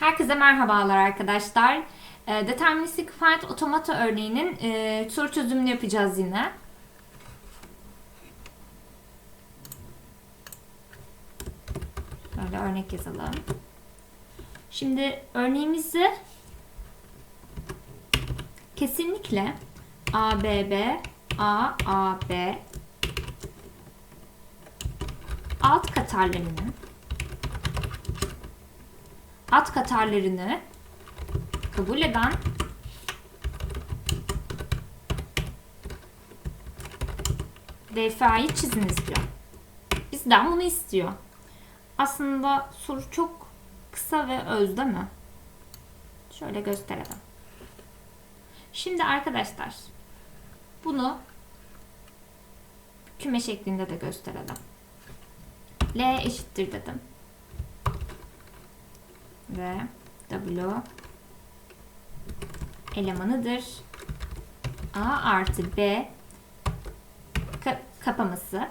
Herkese merhabalar arkadaşlar. E, Deterministic Find Automata örneğinin e, soru çözümünü yapacağız yine. Böyle örnek yazalım. Şimdi örneğimizi kesinlikle A, B, B, A, A, B alt katarlarının alt katarlarını kabul eden DFA'yı çiziniz diyor. Bizden bunu istiyor. Aslında soru çok kısa ve öz değil mi? Şöyle gösterelim. Şimdi arkadaşlar bunu küme şeklinde de gösterelim. L eşittir dedim. Ve W elemanıdır. A artı B ka- kapaması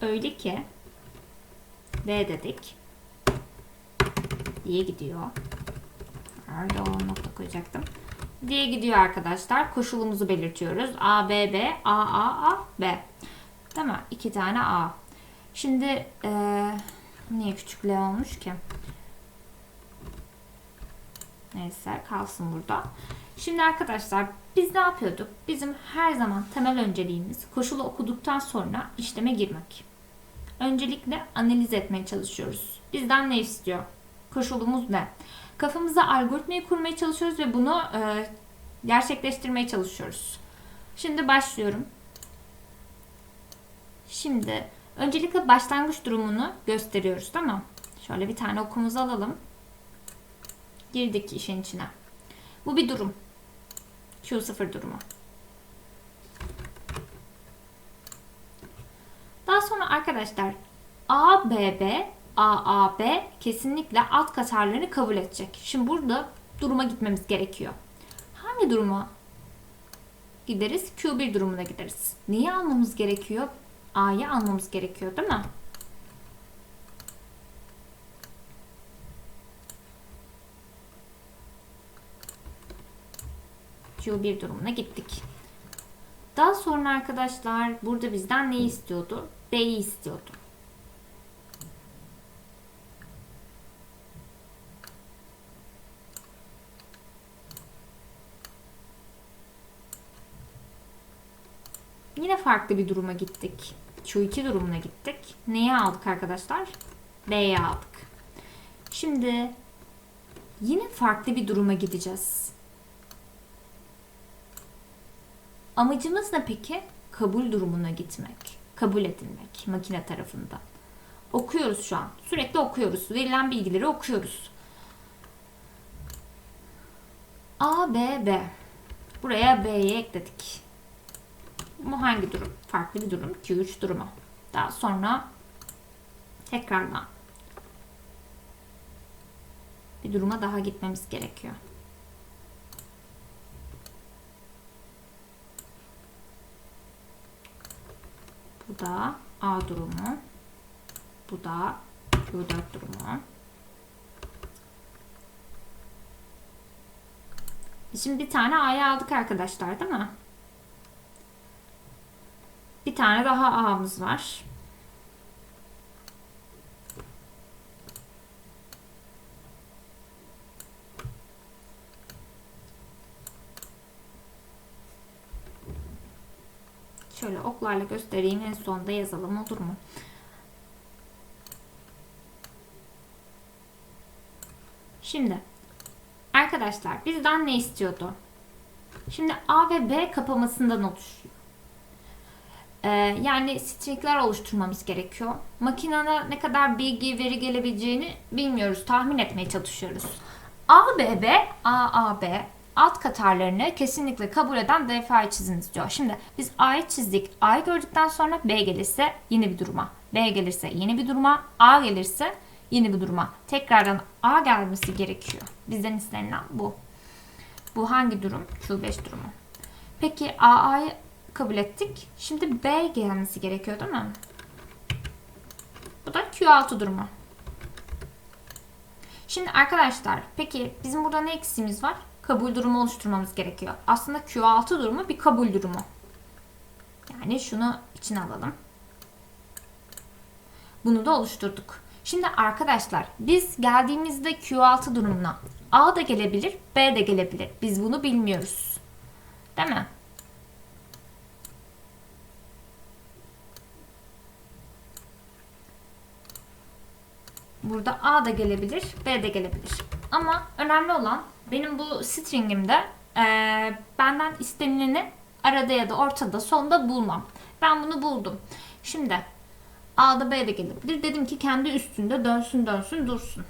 öyle ki B dedik diye gidiyor. Pardon nokta koyacaktım. Diye gidiyor arkadaşlar. Koşulumuzu belirtiyoruz. A, B, B, A, A, A, B. Mi? İki tane A. Şimdi ee, niye küçük L olmuş ki? Neyse kalsın burada. Şimdi arkadaşlar biz ne yapıyorduk? Bizim her zaman temel önceliğimiz koşulu okuduktan sonra işleme girmek. Öncelikle analiz etmeye çalışıyoruz. Bizden ne istiyor? Koşulumuz ne? Kafamıza algoritmayı kurmaya çalışıyoruz ve bunu e, gerçekleştirmeye çalışıyoruz. Şimdi başlıyorum. Şimdi öncelikle başlangıç durumunu gösteriyoruz tamam Şöyle bir tane okumuzu alalım. Girdik işin içine. Bu bir durum. Q0 durumu. Daha sonra arkadaşlar ABB AAB kesinlikle alt katarlarını kabul edecek. Şimdi burada duruma gitmemiz gerekiyor. Hangi duruma gideriz? Q1 durumuna gideriz. Neyi almamız gerekiyor? A'yı almamız gerekiyor değil mi? Q1 durumuna gittik. Daha sonra arkadaşlar burada bizden ne istiyordu? B'yi istiyordu. Yine farklı bir duruma gittik. Q2 durumuna gittik. Neyi aldık arkadaşlar? B'yi aldık. Şimdi yine farklı bir duruma gideceğiz. Amacımız ne peki? Kabul durumuna gitmek. Kabul edilmek makine tarafından. Okuyoruz şu an. Sürekli okuyoruz. Verilen bilgileri okuyoruz. A, B, B. Buraya B'yi ekledik. Bu hangi durum? Farklı bir durum. Q3 durumu. Daha sonra tekrardan bir duruma daha gitmemiz gerekiyor. Bu da A durumu. Bu da Q4 durumu. Şimdi bir tane A'yı aldık arkadaşlar değil mi? Bir tane daha A'mız var. Şöyle oklarla göstereyim en sonda yazalım olur mu? Şimdi arkadaşlar bizden ne istiyordu? Şimdi A ve B kapamasından oluşuyor. Ee, yani stringler oluşturmamız gerekiyor. Makinana ne kadar bilgi, veri gelebileceğini bilmiyoruz. Tahmin etmeye çalışıyoruz. A, B, B, A, A, B alt katarlarını kesinlikle kabul eden DFA'yı çiziniz diyor. Şimdi biz A'yı çizdik. A'yı gördükten sonra B gelirse yeni bir duruma. B gelirse yeni bir duruma. A gelirse yeni bir duruma. Tekrardan A gelmesi gerekiyor. Bizden istenilen bu. Bu hangi durum? Q5 durumu. Peki AA'yı kabul ettik. Şimdi B gelmesi gerekiyor değil mi? Bu da Q6 durumu. Şimdi arkadaşlar peki bizim burada ne eksiğimiz var? Kabul durumu oluşturmamız gerekiyor. Aslında Q6 durumu bir kabul durumu. Yani şunu içine alalım. Bunu da oluşturduk. Şimdi arkadaşlar biz geldiğimizde Q6 durumuna A da gelebilir, B de gelebilir. Biz bunu bilmiyoruz. Değil mi? Burada A da gelebilir, B de gelebilir. Ama önemli olan benim bu stringimde eee, benden istenileni arada ya da ortada sonda bulmam. Ben bunu buldum. Şimdi A'da B de gelebilir. Dedim ki kendi üstünde dönsün dönsün dursun.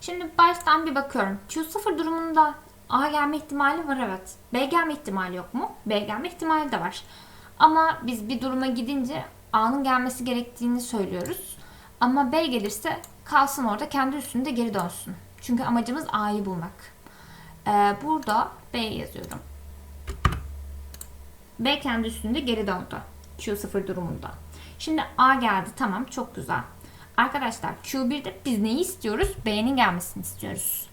Şimdi baştan bir bakıyorum. Q0 durumunda A gelme ihtimali var evet. B gelme ihtimali yok mu? B gelme ihtimali de var. Ama biz bir duruma gidince A'nın gelmesi gerektiğini söylüyoruz. Ama B gelirse kalsın orada kendi üstünde geri dönsün. Çünkü amacımız A'yı bulmak. Ee, burada B yazıyorum. B kendi üstünde geri döndü. Q0 durumunda. Şimdi A geldi. Tamam çok güzel. Arkadaşlar Q1'de biz neyi istiyoruz? B'nin gelmesini istiyoruz.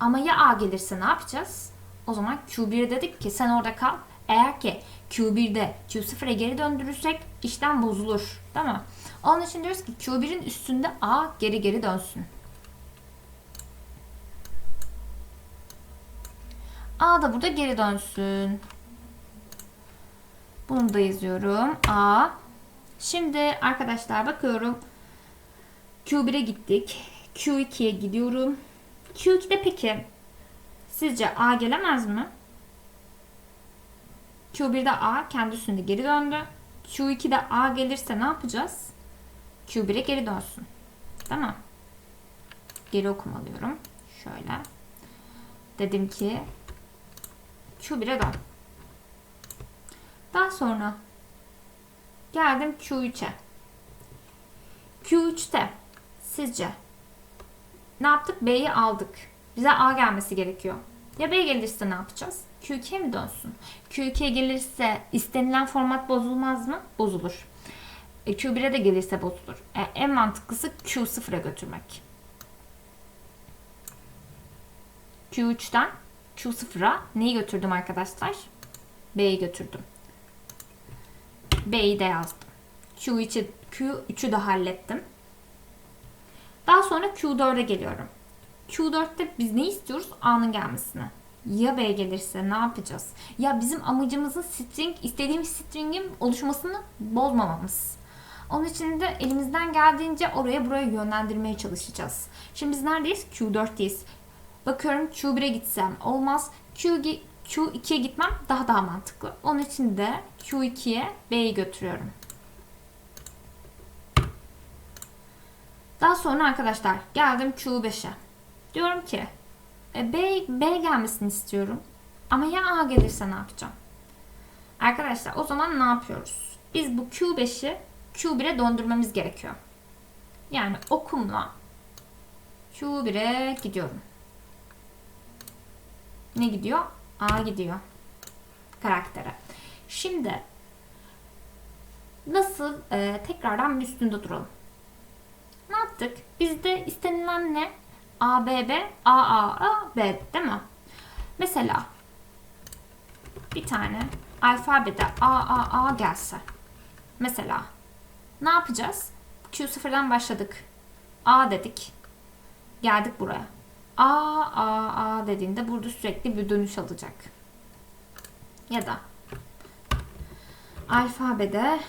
Ama ya A gelirse ne yapacağız? O zaman Q1'e dedik ki sen orada kal. Eğer ki Q1'de Q0'a geri döndürürsek işlem bozulur. Değil mi? Onun için diyoruz ki Q1'in üstünde A geri geri dönsün. A da burada geri dönsün. Bunu da yazıyorum. A. Şimdi arkadaşlar bakıyorum. Q1'e gittik. Q2'ye gidiyorum. Q2'de peki sizce A gelemez mi? Q1'de A kendi üstünde geri döndü. Q2'de A gelirse ne yapacağız? Q1'e geri dönsün. Mi? Geri okum alıyorum. Şöyle. Dedim ki Q1'e dön. Daha sonra geldim Q3'e. Q3'te sizce ne yaptık? B'yi aldık. Bize A gelmesi gerekiyor. Ya B gelirse ne yapacağız? Q2'ye mi dönsün? Q2'ye gelirse istenilen format bozulmaz mı? Bozulur. E, Q1'e de gelirse bozulur. E, en mantıklısı Q0'a götürmek. Q3'ten Q0'a neyi götürdüm arkadaşlar? B'yi götürdüm. B'yi de yazdım. Q3'ü Q3'ü de hallettim. Daha sonra Q4'e geliyorum. Q4'te biz ne istiyoruz? A'nın gelmesini. Ya B gelirse ne yapacağız? Ya bizim amacımızın string, istediğimiz stringin oluşmasını bozmamamız. Onun için de elimizden geldiğince oraya buraya yönlendirmeye çalışacağız. Şimdi biz neredeyiz? Q4'teyiz. Bakıyorum Q1'e gitsem olmaz. Q, Q2'ye gitmem daha daha mantıklı. Onun için de Q2'ye B'yi götürüyorum. Daha sonra arkadaşlar geldim Q5'e. Diyorum ki e, B, B gelmesini istiyorum. Ama ya A gelirse ne yapacağım? Arkadaşlar o zaman ne yapıyoruz? Biz bu Q5'i Q1'e döndürmemiz gerekiyor. Yani okumla Q1'e gidiyorum. Ne gidiyor? A gidiyor. Karaktere. Şimdi nasıl e, tekrardan üstünde duralım. Ne yaptık? Bizde istenilen ne? A, B, B, A, A, A, B değil mi? Mesela bir tane alfabede A, A, A gelse. Mesela ne yapacağız? Q0'dan başladık. A dedik. Geldik buraya. A, A, A dediğinde burada sürekli bir dönüş alacak. Ya da alfabede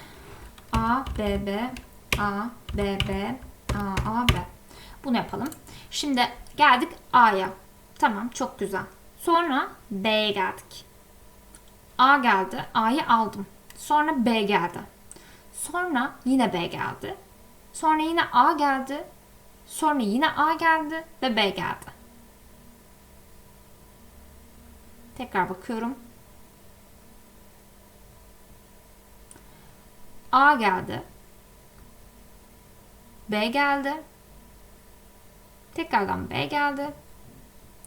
A, B, B, A, B, B, A, A, B. Bunu yapalım. Şimdi geldik A'ya. Tamam çok güzel. Sonra B'ye geldik. A geldi. A'yı aldım. Sonra B geldi. Sonra yine B geldi. Sonra yine A geldi. Sonra yine A geldi ve B geldi. Tekrar bakıyorum. A geldi. B geldi. Tekrardan B geldi.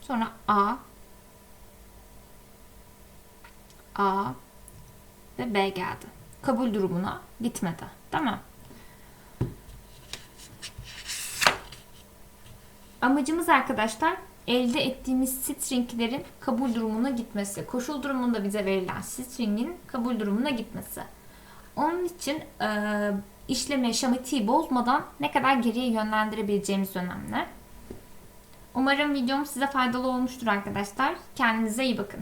Sonra A. A ve B geldi. Kabul durumuna gitmedi. Mi? Amacımız arkadaşlar elde ettiğimiz stringlerin kabul durumuna gitmesi. Koşul durumunda bize verilen stringin kabul durumuna gitmesi. Onun için e, işlemi yaşamatiği bozmadan ne kadar geriye yönlendirebileceğimiz önemli. Umarım videom size faydalı olmuştur arkadaşlar. Kendinize iyi bakın.